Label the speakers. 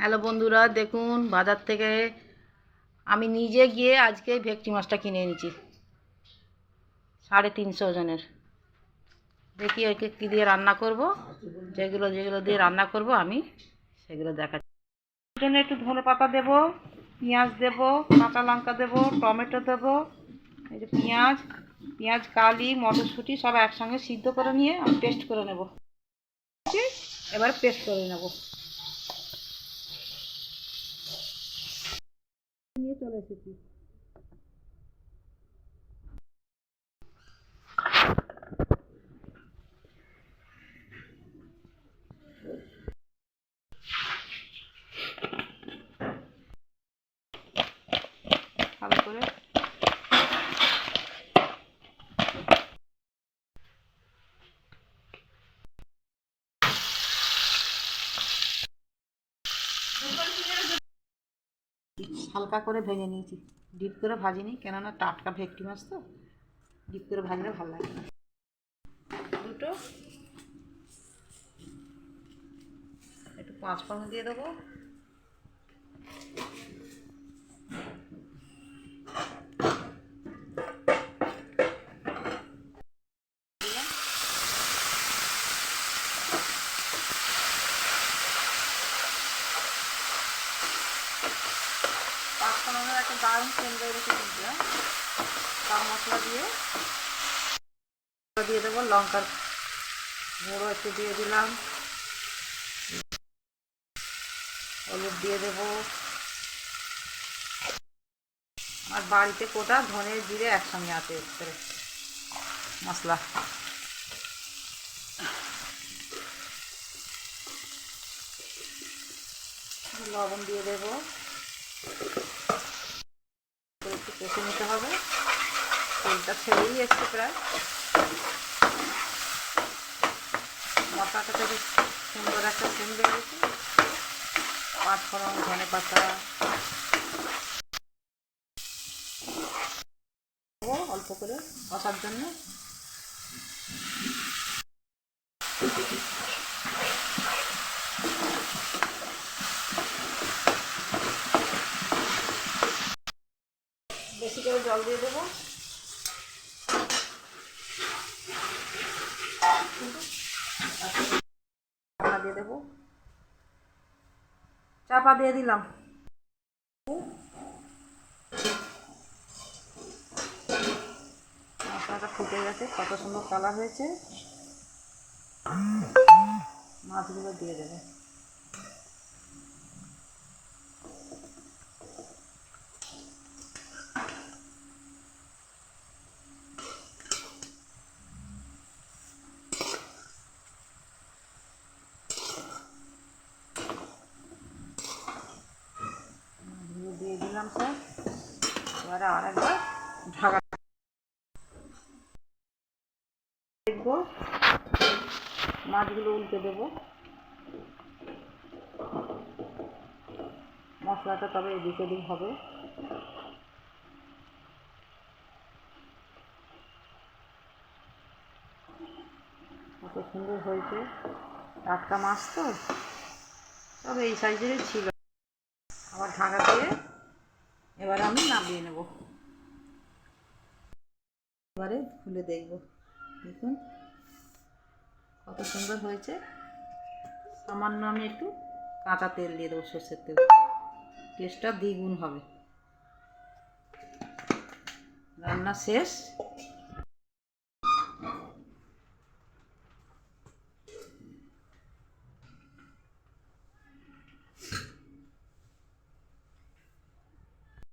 Speaker 1: Hello বন্ধুরা, দেখুন বাজার থেকে আমি নিজে গিয়ে আজকে ভেটকি মাছটা কিনে এনেছি। সাড়ে তিনশো ওজনের। দেখি একে কী দিয়ে রান্না করব। যেগুলো যেগুলো দিয়ে রান্না করব আমি সেগুলো দেখাচ্ছি। জন্য একটু ধনে পাতা দেবো, পেঁয়াজ দেবো, কাঁচা লঙ্কা দেবো, টমেটো দেবো, এই যে পেঁয়াজ পেঁয়াজ, কালি, মটরশুঁটি সব একসঙ্গে সিদ্ধ করে নিয়ে আমি পেস্ট করে নেব। এবার পেস্ট করে নেব। এসেছি। ভালো করে হালকা করে ভেজে নিয়েছি। ডিপ করে ভাজিনি, কেননা টাটকা ভেটকি মাছ তো। ডিপ করে ভাজলে ভালো লাগে না। দুটো। একটু পাঁচ ফোড়ন দিয়ে দেবো পাঁচ ফোড়নের একটা দারুণ সেন্ট বেরিয়েছে কিন্তু হ্যাঁ তার মশলা দিয়ে দিয়ে দেবো, লঙ্কার গুঁড়ো একটু দিয়ে দিলাম। হলুদ দিয়ে দেবো। আর বাড়িতে কোটা ধনে জিরে একসঙ্গে আছে করে মশলা। লবণ দিয়ে দেবো। একটু কষে নিতে হবে। তেলটা ছেড়েই এসছে প্রায়। মশলাটা থেকে সুন্দর একটা সেন বেরিয়েছে। পাঁচ ফোড়ন, ধনে পাতা। অল্প করে কষার জন্য। বেশি করে জল দিয়ে দেবো। ঢাকা দিয়ে দেবো। চাপা দিয়ে দিলাম। মশলাটা ফুটে গেছে, কত সুন্দর কালার হয়েছে। মাছগুলো দিয়ে দেবে মাছগুলো দিয়ে দিলাম স্যার এবারে আর একবার ঢাকা দেখব। মাছগুলো উল্টে দেবো। মশলাটা তবে এদিক ওদিক হবে। কত সুন্দর হয়েছে। টাটকা মাছ তো। তবে এই সাইজেরই ছিল আবার ঢাকা দিয়ে এবার আমি নামিয়ে নেব। এবারে খুলে দেখব। দেখুন, কত সুন্দর হয়েছে। সামান্য আমি একটু কাঁচা তেল দিয়ে দেবো, সর্ষের তেল। টেস্টটা দ্বিগুণ হবে। রান্না শেষ।